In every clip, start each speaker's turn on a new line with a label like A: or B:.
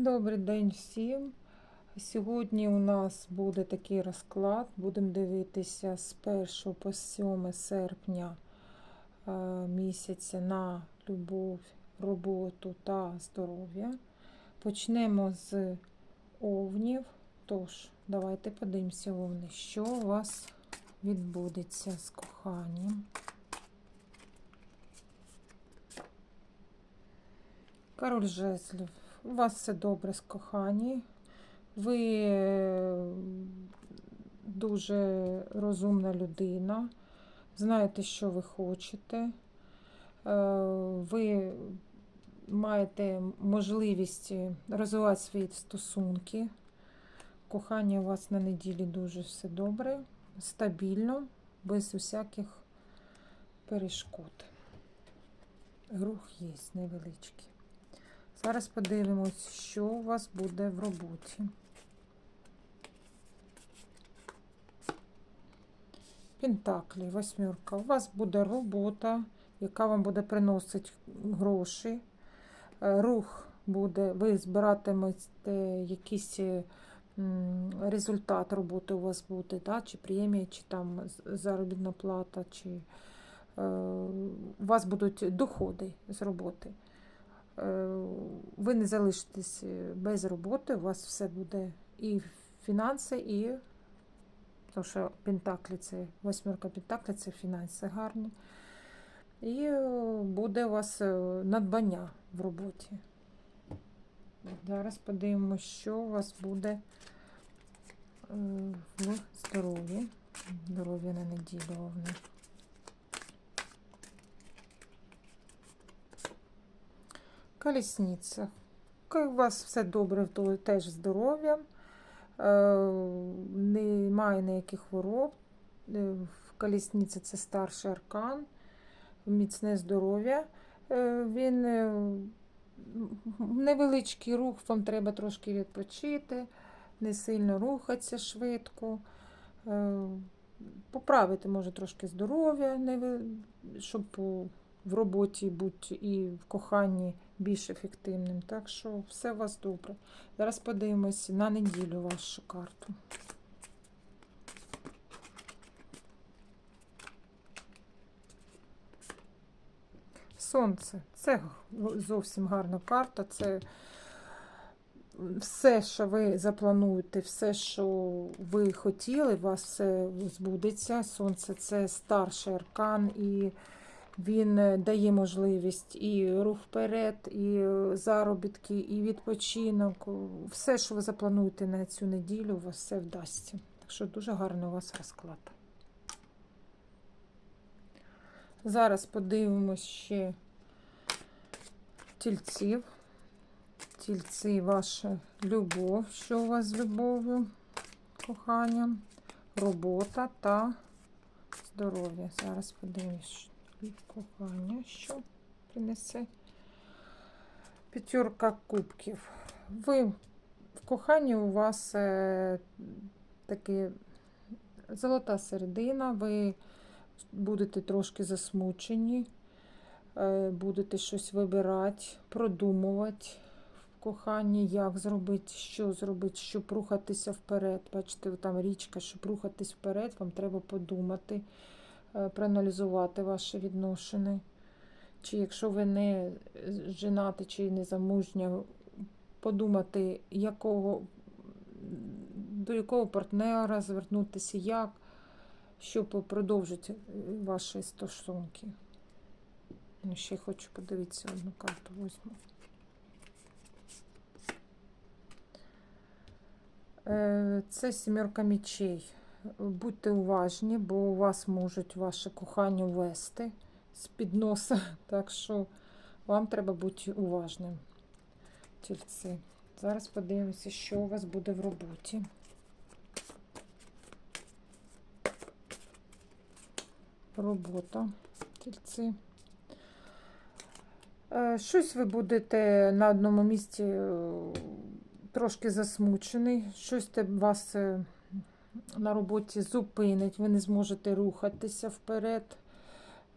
A: Добрий день всім. Сьогодні у нас буде такий розклад. Будемо дивитися з 1 по 7 серпня е, місяця на любов, роботу та здоров'я. Почнемо з овнів. Тож, давайте подивимося, овни, що у вас відбудеться з коханням. Король жезлів. У вас все добре з коханні. Ви дуже розумна людина. Знаєте, що ви хочете. Е, Ви маєте можливість розвивати свої стосунки. Кохання у вас на неділі дуже все добре, стабільно, без усяких перешкод. Рух є невеличкий. Зараз подивимось, що у вас буде в роботі. Пентаклі, восьмерка. У вас буде робота, яка вам буде приносити гроші. Е, Рух буде, ви збиратимете якийсь е, результат роботи у вас буде, да? чи премія, чи там заробітна плата, чи е, у вас будуть доходи з роботи. Е, ви не залишитесь е, без роботи, у вас все буде і фінанси, і тому що Пентаклі це восьмерка Пентаклі це фінанси гарні. І е, буде у вас надбання в роботі. Зараз подивимося, що у вас буде в здоров'ї. Здоров'я на неділю. Колісниця. У вас все добре, то теж здоров'я. Е, Немає ніяких хвороб. Е, В колісниці це старший аркан, міцне здоров'я. Е, Він е, невеличкий рух, вам треба трошки відпочити, не сильно рухатися швидко. Е, Поправити може трошки здоров'я, щоб в роботі бути і в коханні більш ефективним. Так що все у вас добре. Зараз подивимось на неділю вашу карту. Сонце. Це зовсім гарна карта. Це все, що ви заплануєте, все, що ви хотіли, у вас все збудеться. Сонце це старший аркан, і він е, дає можливість і рух вперед, і е, заробітки, і відпочинок. Все, що ви заплануєте на цю неділю, у вас все вдасться. Так що дуже гарний у вас розклад. Зараз подивимось ще тільців. Тільці, ваша любов, що у вас з любов'ю, коханням, робота та здоров'я. Зараз подивимось, кохання, що принесе. П'ятерка кубків. Ви в коханні у вас е, таке золота середина, ви будете трошки засмучені, е, будете щось вибирати, продумувати в коханні, як зробити, що зробити, щоб рухатися вперед. Бачите, там річка, щоб рухатись вперед, вам треба подумати, проаналізувати ваші відносини. Чи якщо ви не женати чи не замужня, подумати, якого, до якого партнера звернутися, як, щоб продовжити е, ваші стосунки. Ну, Ще хочу подивитися одну карту візьму. Е, Це сімерка мечей. Будьте уважні, бо у вас можуть ваше кохання ввести з-під носа. Так що вам треба бути уважним, тільці. Зараз подивимося, що у вас буде в роботі. Робота, тільці. Е, Щось ви будете на одному місці е, трошки засмучений, щось вас е, на роботі зупинить, ви не зможете рухатися вперед.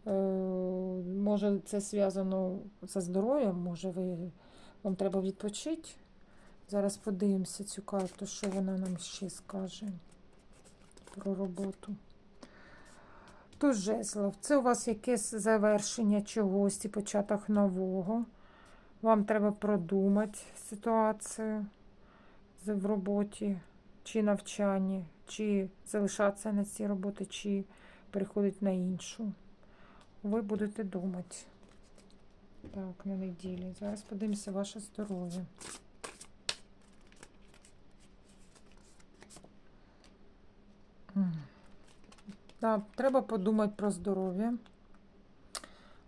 A: Е, Може, це зв'язано зі здоров'ям, може, ви, вам треба відпочити. Зараз подивимося цю карту, що вона нам ще скаже про роботу. Тут жезлов. Це у вас якесь завершення чогось і початок нового. Вам треба продумати ситуацію в роботі, чи навчанні, чи залишатися на цій роботі, чи переходити на іншу. Ви будете думати. Так, на неділі. Зараз подивимося ваше здоров'я. Так, треба подумати про здоров'я.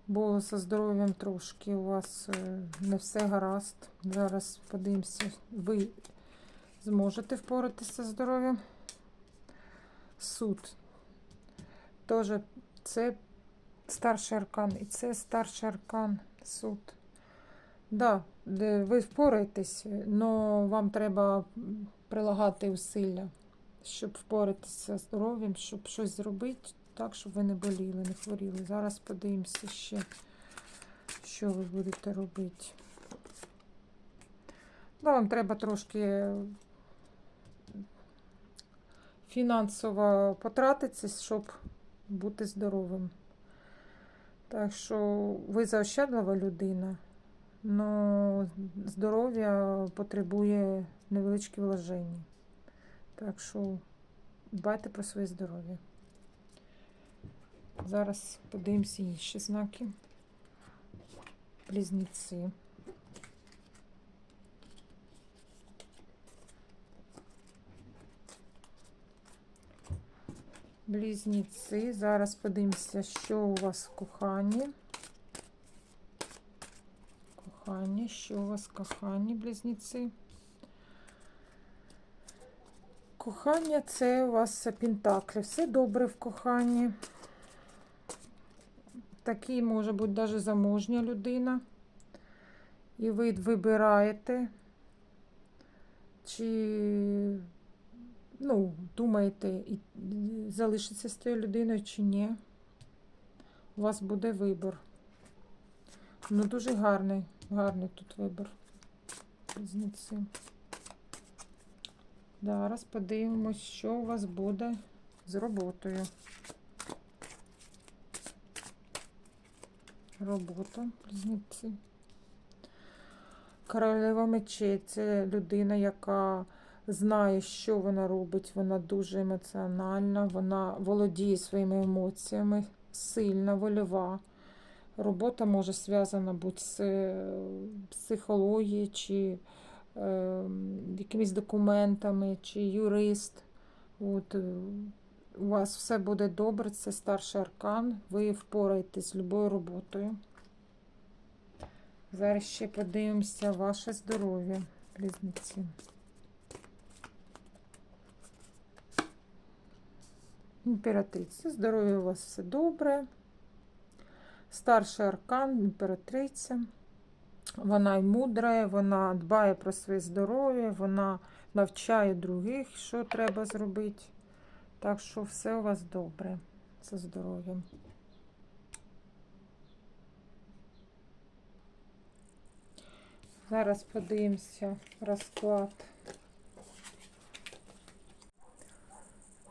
A: Бо зі здоров'ям трошки у вас е, не все гаразд. Зараз подивимося, ви зможете впоратися з здоров'ям. Суд. Теж це старший аркан і це старший аркан суд. Да, ви впораєтесь, але вам треба прилагати усилля, щоб впоратися з здоров'ям, щоб щось зробити так, щоб ви не боліли, не хворіли. Зараз подивимося ще, що ви будете робити. Да, вам треба трошки фінансово потратитися, щоб бути здоровим. Так що ви заощадлива людина, але здоров'я потребує невеличкі вложення. Так що дбайте про своє здоров'я. Зараз подивимося інші знаки. Близнеці. Близнеці. Зараз подивимося, що у вас в коханні. Кохання, що у вас в коханні, близнеці? Кохання це у вас пентаклі. Все добре в коханні. Такий може бути навіть заможня людина. І ви вибираєте, чи ну, думаєте, і залишитися з тією людиною чи ні. У вас буде вибір. Ну, дуже гарний, гарний тут вибір. Близнеці. Зараз подивимось, що у вас буде з роботою. Робота, близнеці. Королева мечей це людина, яка знає, що вона робить. Вона дуже емоціональна, вона володіє своїми емоціями, сильна, вольова. Робота може зв'язана бути з е, психологією, чи е, якимись документами, чи юрист. От, е, у вас все буде добре, це старший аркан, ви впораєтесь з любою роботою. Зараз ще подивимося ваше здоров'я, близнеці. Імператриця. Здоров'я у вас все добре. Старший аркан, імператриця. Вона й мудра, вона дбає про своє здоров'я, вона навчає других, що треба зробити. Так що все у вас добре зі здоров'ям. Зараз подивимося розклад.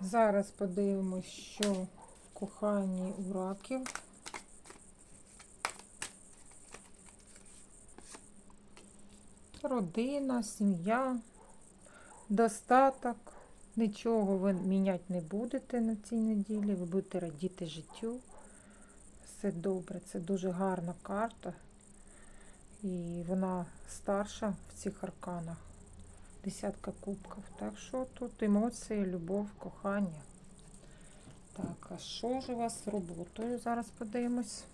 A: Зараз подивимось, що в коханні у раків. Родина, сім'я, достаток. Нічого ви міняти не будете на цій неділі, ви будете радіти життю. Все добре, це дуже гарна карта. І вона старша в цих арканах. Десятка кубків. Так що тут емоції, любов, кохання. Так, а що ж у вас з роботою? Зараз подивимось.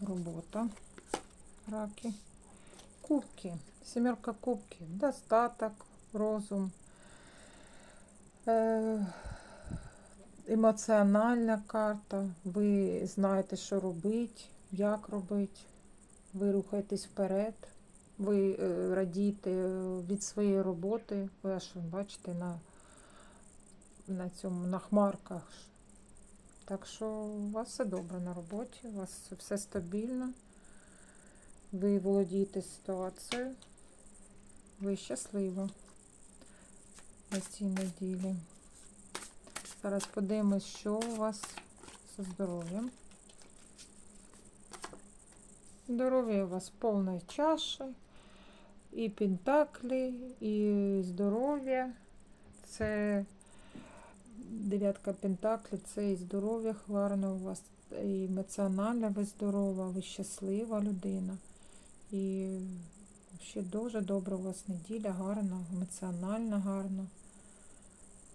A: Робота. Раки. Кубки. Сімерка кубків. Достаток, розум. Е, емоціональна карта. Ви знаєте, що робити, як робити. Ви рухаєтесь вперед. Ви е, радієте від своєї роботи. Ви аж бачите на, на цьому на хмарках. Так що у вас все добре на роботі, у вас все стабільно. ви володієте ситуацією. Ви щаслива на цій неділі. Зараз подивимось, що у вас зі здоров'ям. Здоров'я у вас повної чаші, і пентаклі, і здоров'я. Це дев'ятка пентаклі, це і здоров'я гарне у вас, і емоціонально ви здорова, ви щаслива людина. І ще дуже добра у вас неділя, гарна, емоціонально гарна.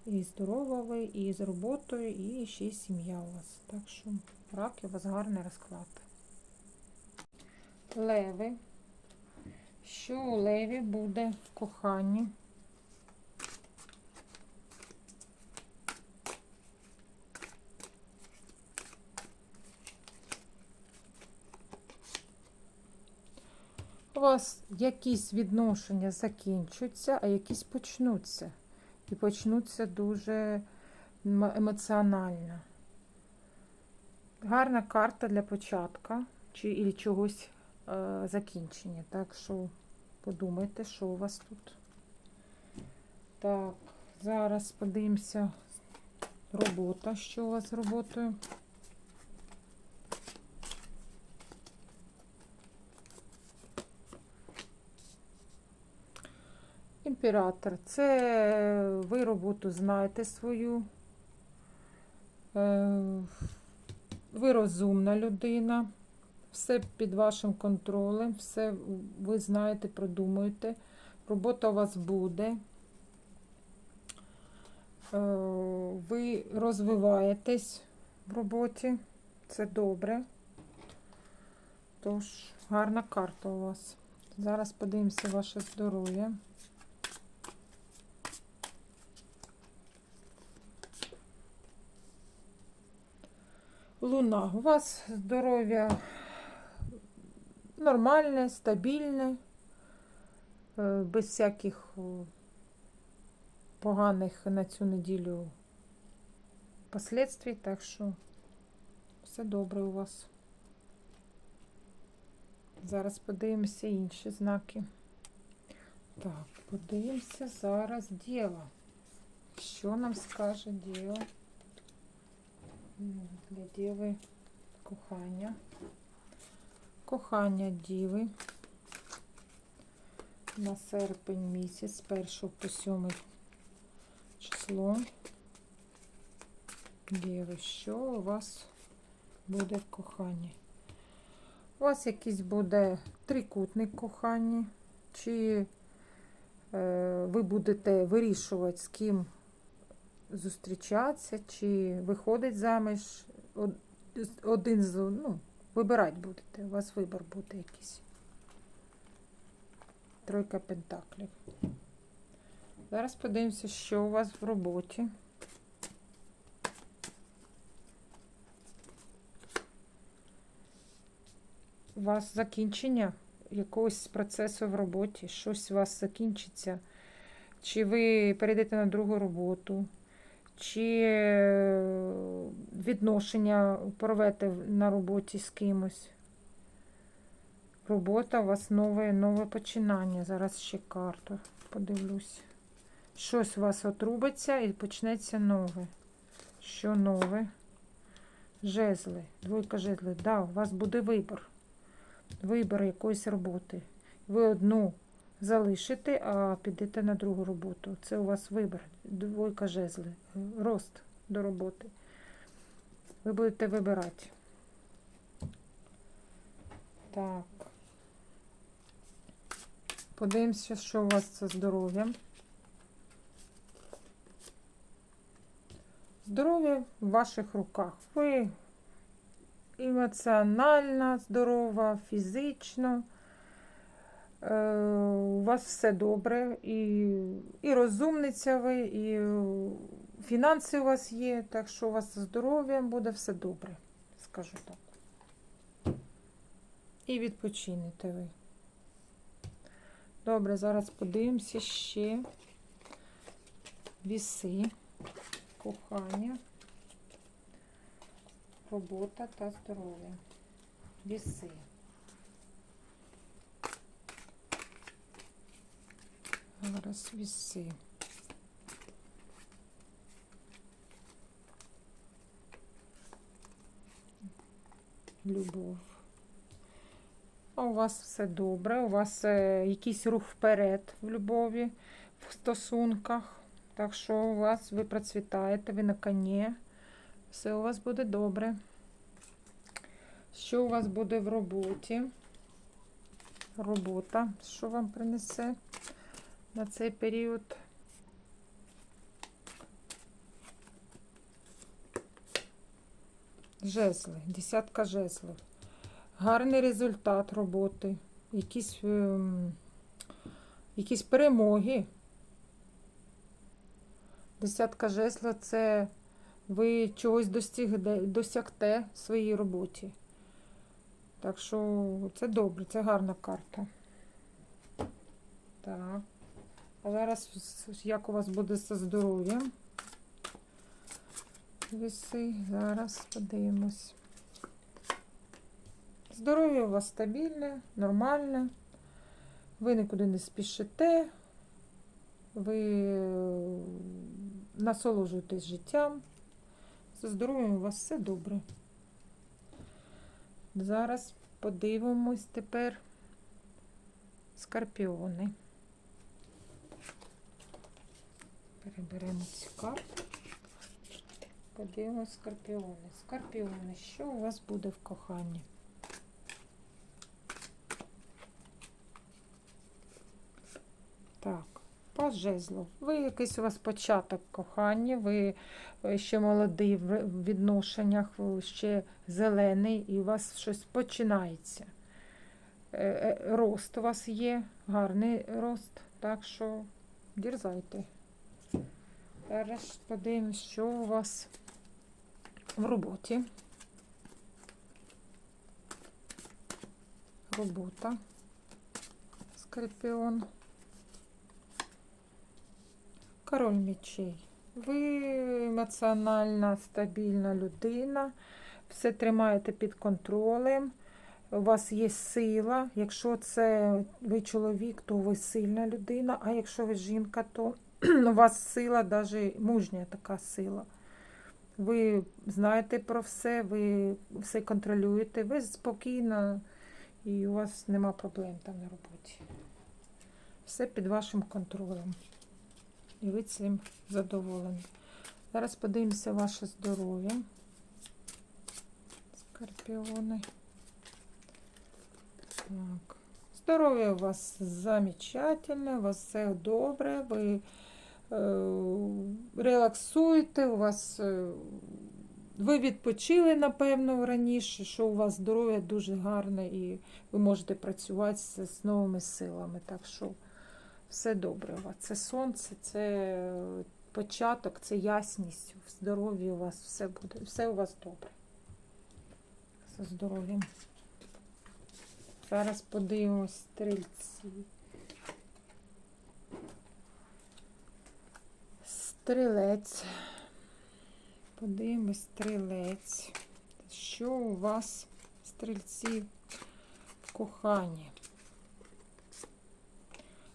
A: І здорова ви, і з роботою, і ще й сім'я у вас. Так що раки у вас гарний розклад. Леви. Що у леві буде в коханні? У вас якісь відношення закінчуються, а якісь почнуться. І почнуться дуже ем- емоціонально. Гарна карта для початку чи чогось закінчення. Так що подумайте, що у вас тут. Так, зараз подивимося робота, що у вас з роботою. Імператор. Це ви роботу знаєте свою. Е, Ви розумна людина. Все під вашим контролем, все ви знаєте, продумуєте. Робота у вас буде. Е, Ви розвиваєтесь в роботі. Це добре. Тож, гарна карта у вас. Зараз подивимося ваше здоров'я. Луна. У вас здоров'я нормальне, стабільне, е, без всяких поганих на цю неділю последствій, так що все добре у вас. Зараз подивимося інші знаки. Так, подивимося зараз діло. Що нам скаже діло? Для діви кохання. Кохання діви на серпень місяць, з 1 по 7 число. Діви, що у вас буде в коханні? У вас якийсь буде трикутник кохання, чи е, ви будете вирішувати, з ким зустрічатися, чи виходить заміж один з ну, вибирати будете. У вас вибір буде якийсь. Тройка пентаклів. Зараз подивимося, що у вас в роботі. У вас закінчення якогось процесу в роботі, щось у вас закінчиться. Чи ви перейдете на другу роботу, чи е, відношення порвете на роботі з кимось. Робота у вас нове, нове починання. Зараз ще карту подивлюсь. Щось у вас отрубиться і почнеться нове. Що нове? Жезли. Двойка жезли. Да, у вас буде вибір. Вибір якоїсь роботи. Ви одну залишите, а підете на другу роботу. Це у вас вибір. Двойка жезли. Рост до роботи. Ви будете вибирати. Так. Подивимося, що у вас зі здоров'ям. Здоров'я в ваших руках. Ви емоціонально здорова, фізично. Е, У вас все добре, і, і розумниця ви, і е, фінанси у вас є, так що у вас здоров'ям буде все добре, скажу так. І відпочинете ви. Добре, зараз подивимося ще віси, кохання, робота та здоров'я. Віси. Зараз віси. Любов. А у вас все добре, у вас е, якийсь рух вперед в любові, в стосунках. Так що у вас ви процвітаєте, ви на коні. Все у вас буде добре. Що у вас буде в роботі? Робота, що вам принесе на цей період? Жезли, десятка жезлів. Гарний результат роботи, якісь, ем, якісь перемоги. Десятка жезла це ви чогось досягте в своїй роботі. Так що це добре, це гарна карта. Так. А зараз як у вас буде зі здоров'ям? Віси, зараз подивимось. Здоров'я у вас стабільне, нормальне. Ви нікуди не спішите. Ви е, насолоджуєтесь життям. Зі здоров'ям у вас все добре. Зараз подивимось тепер скорпіони. Переберемо ці карти. Подивимось скорпіони. Скорпіони, що у вас буде в коханні? Так, по жезлу. Ви якийсь у вас початок кохання, ви е, ще молодий в відношеннях, ще зелений, і у вас щось починається. Е, е, Рост у вас є, гарний рост, так що дерзайте. Зараз подивимось, що у вас в роботі. Робота. Скорпіон. Король мечей. Ви емоціональна, стабільна людина, все тримаєте під контролем. У вас є сила. Якщо це ви чоловік, то ви сильна людина, а якщо ви жінка, то у вас сила, навіть мужня така сила. Ви знаєте про все, ви все контролюєте, ви спокійно і у вас нема проблем там на роботі. Все під вашим контролем. І ви цим задоволені. Зараз подивимося ваше здоров'я. Скорпіони. Так. Здоров'я у вас замечательне, у вас все добре, ви релаксуєте, у вас е, ви відпочили, напевно, раніше, що у вас здоров'я дуже гарне і ви можете працювати з, новими силами. Так що все добре у вас. Це сонце, це початок, це ясність. В здоров'ї у вас все буде, все у вас добре. Зі здоров'ям. Зараз подивимось стрільці. Стрілець. Подивимось стрілець. Що у вас, стрільці, в коханні?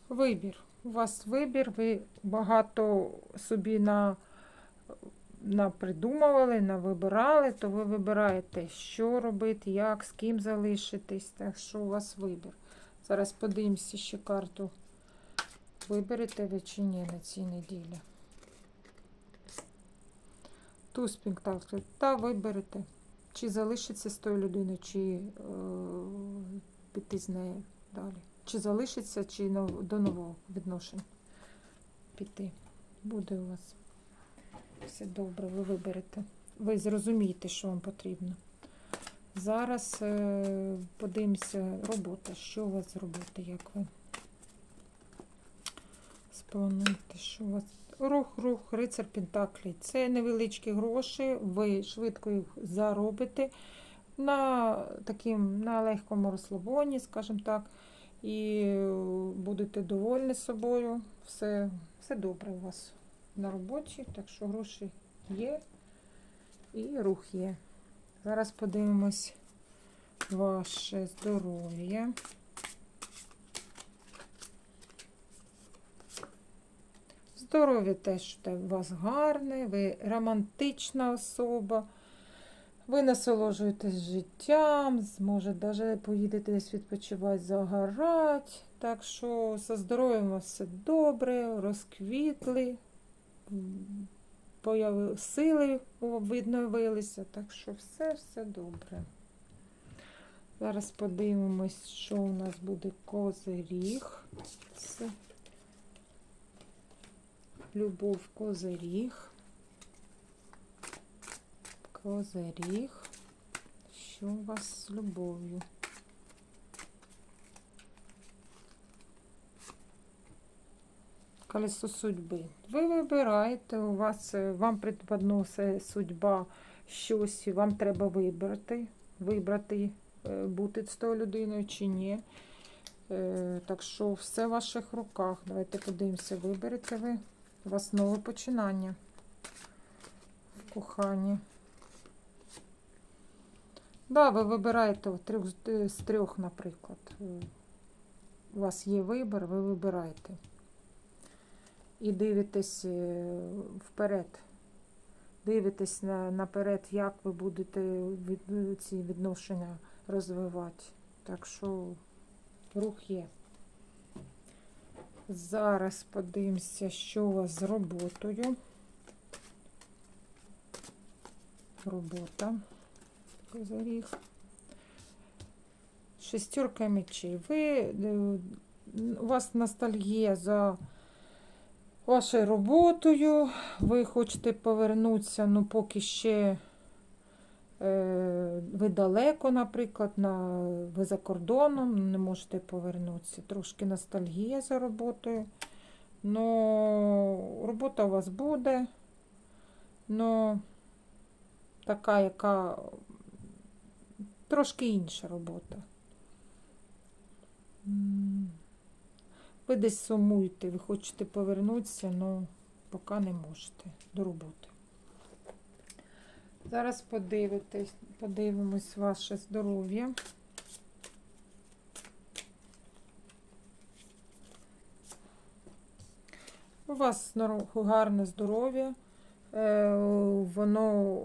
A: Вибір. У вас вибір, ви багато собі на, напридумували, навибирали, то ви вибираєте, що робити, як, з ким залишитись. Так що у вас вибір. Зараз подивимося ще карту. Виберете ви чи ні на цій неділі. Туспінг, так, та виберете. Чи залишиться з тою людиною, чи е, піти з нею далі. Чи залишиться, чи до нового відношень піти. Буде у вас все добре, ви виберете. Ви зрозумієте, що вам потрібно. Зараз е, подивимося, робота. Що у вас з роботи, як ви сплануєте, що у вас. Рух, рух, рицар Пентаклі. Це невеличкі гроші, ви швидко їх заробите на таким, на легкому розслабоні, скажімо так, і будете довольні собою. Все, все добре у вас на роботі, так що гроші є і рух є. Зараз подивимось ваше здоров'я. Здоров'я те у вас гарне, ви романтична особа. Ви насолоджуєтесь життям, може, навіть поїдете десь відпочивати, загорати. Так що зі здоров'ям вас все добре, розквітли, появи, сили відновилися. Так що все, все добре. Зараз подивимось, що у нас буде козиріг. Любов козиріг. Козиріг. Що у вас з любов'ю? Колесо судьби. Ви вибираєте, у вас е, вам преподносить судьба щось, вам треба вибрати, вибрати, е, бути з тою людиною чи ні. Е, Так що все в ваших руках. Давайте подивимося, виберете ви. У вас нове починання в коханні. Да, ви вибираєте трьох, з- з трьох, наприклад. Е, У вас є вибір, ви вибираєте. І дивитесь е, вперед. Дивитесь на, наперед, як ви будете від, ці відношення розвивати. Так що рух є. Зараз подивимося, що у вас з роботою. Робота. Козиріг. Шестерка мечей. Ви, е, у вас ностальгія за вашою роботою. Ви хочете повернутися, ну поки ще ви далеко, наприклад, на, ви за кордоном, не можете повернутися. Трошки ностальгія за роботою. Ну, робота у вас буде. Ну, така, яка трошки інша робота. Ви десь сумуєте, ви хочете повернутися, але поки не можете до роботи. Зараз подивитесь, подивимось ваше здоров'я. У вас гарне здоров'я. Е, Воно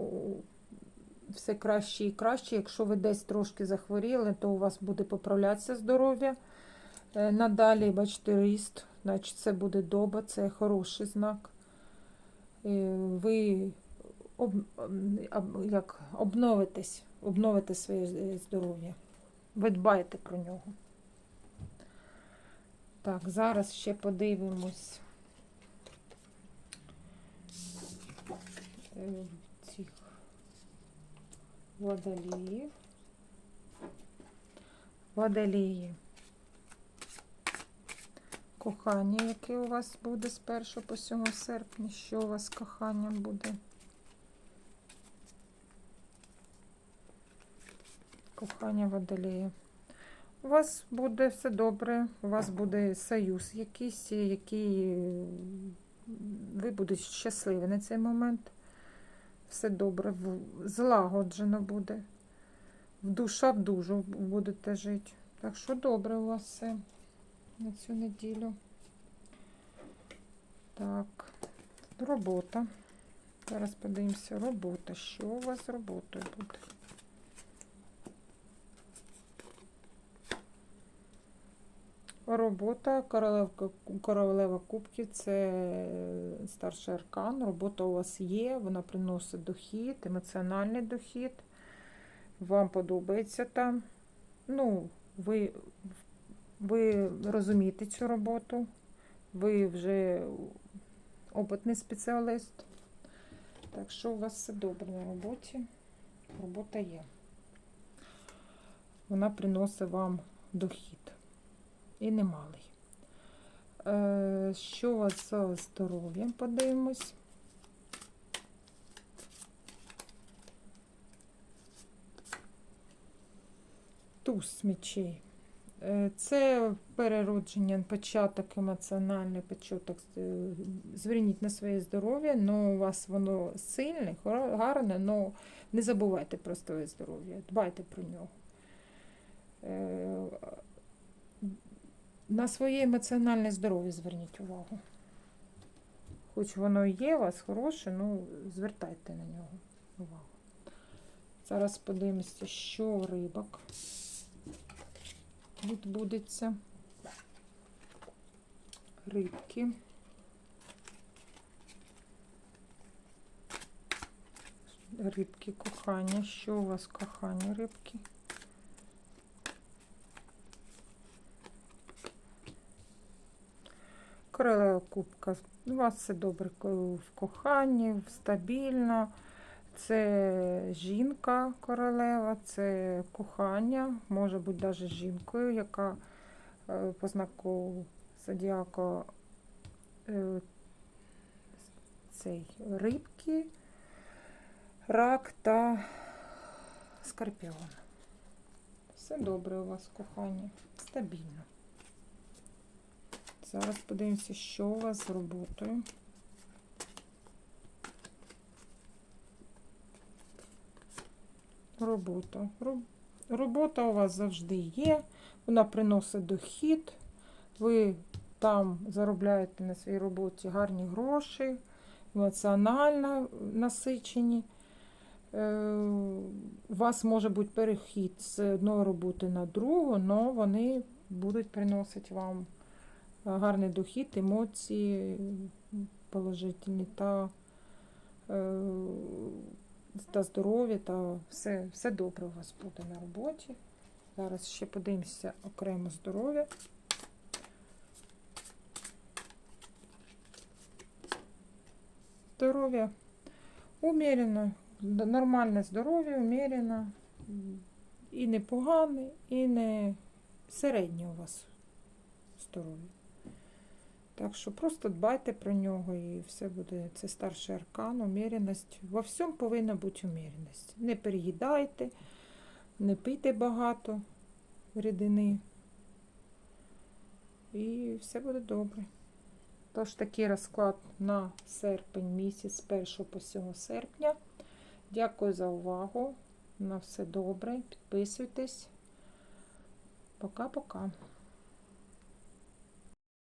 A: все краще і краще. Якщо ви десь трошки захворіли, то у вас буде поправлятися здоров'я. Е, Надалі, бачите, ріст, значить це буде доба, це хороший знак. Е, Ви об, об- як, обновитесь, обновите своє е, здоров'я. Ви дбаєте про нього. Так, зараз ще подивимось. е, Цих водоліїв. Водолії. Кохання, яке у вас буде з 1 по 7 серпня. Що у вас з коханням буде? Кохання водолія. У вас буде все добре, у вас буде союз якийсь, який ви будете щасливі на цей момент. Все добре, злагоджено буде. В душа в душу будете жити. Так що добре у вас все на цю неділю. Так, робота. Зараз подивимося, робота. Що у вас з роботою буде? Робота королевка, королева кубків це старший аркан. Робота у вас є, вона приносить дохід, емоціональний дохід. Вам подобається там. Ну, ви, ви розумієте цю роботу, ви вже опитний спеціаліст. Так що у вас все добре на роботі. Робота є. Вона приносить вам дохід. І немалий. Е, що у вас з здоров'ям? Подивимось. Туз мечей. Е, Це переродження, початок емоціональний початок. е, Зверніть на своє здоров'я, але у вас воно сильне, гарне, але не забувайте про своє здоров'я, дбайте про нього. На своє емоціональне здоров'я зверніть увагу. Хоч воно і є у вас хороше, ну звертайте на нього увагу. Зараз подивимося, що у рибок відбудеться. Рибки. Рибки кохання. Що у вас кохання рибки? Королева кубка. У вас все добре в коханні, стабільно. Це жінка королева, це кохання, може бути навіть жінкою, яка е, по знаку зодіаку е, цей рибки, рак та скорпіон. Все добре у вас в коханні, стабільно. Зараз подивимося, що у вас з роботою. Робота. Робота у вас завжди є, вона приносить дохід, ви там заробляєте на своїй роботі гарні гроші, емоціонально насичені. Е, У вас може бути перехід з одної роботи на другу, але вони будуть приносити вам гарний дохід, емоції положительні та, е, та здоров'я, та все, все добре у вас буде на роботі. Зараз ще подивимося окремо здоров'я. Здоров'я умеренно, д- нормальне здоров'я, умеренно. М, І не погане, і не середнє у вас здоров'я. Так що просто дбайте про нього і все буде. Це старший аркан, уміряність. Во всьому повинна бути уміряність. Не переїдайте, не пийте багато рідини. І все буде добре. Тож такий розклад на серпень місяць з 1 по 7 серпня. Дякую за увагу. На все добре. Підписуйтесь. Пока-пока.